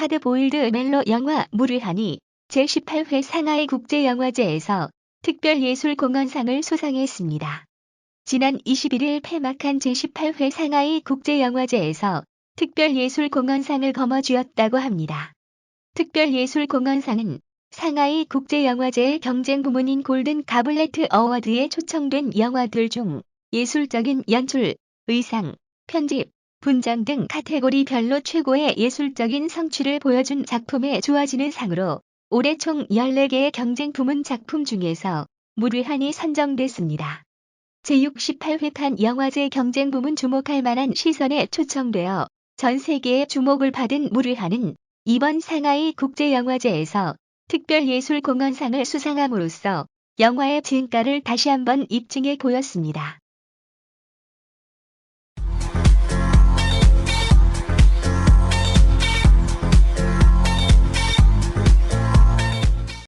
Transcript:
하드보일드 멜로 영화 무르한이 제18회 상하이 국제영화제에서 특별예술공헌상을 수상했습니다. 지난 21일 폐막한 제18회 상하이 국제영화제에서 특별예술공헌상을 거머쥐었다고 합니다. 특별예술공헌상은 상하이 국제영화제의 경쟁 부문인 골든 가블레트 어워드에 초청된 영화들 중 예술적인 연출, 의상, 편집, 분장 등 카테고리별로 최고의 예술적인 성취를 보여준 작품에 주어지는 상으로 올해 총 14개의 경쟁 부문 작품 중에서 무르한이 선정됐습니다. 제68회판 영화제 경쟁 부문 주목할 만한 시선에 초청되어 전 세계의 주목을 받은 무르한은 이번 상하이 국제영화제에서 특별예술공헌상을 수상함으로써 영화의 진가를 다시 한번 입증해 보였습니다.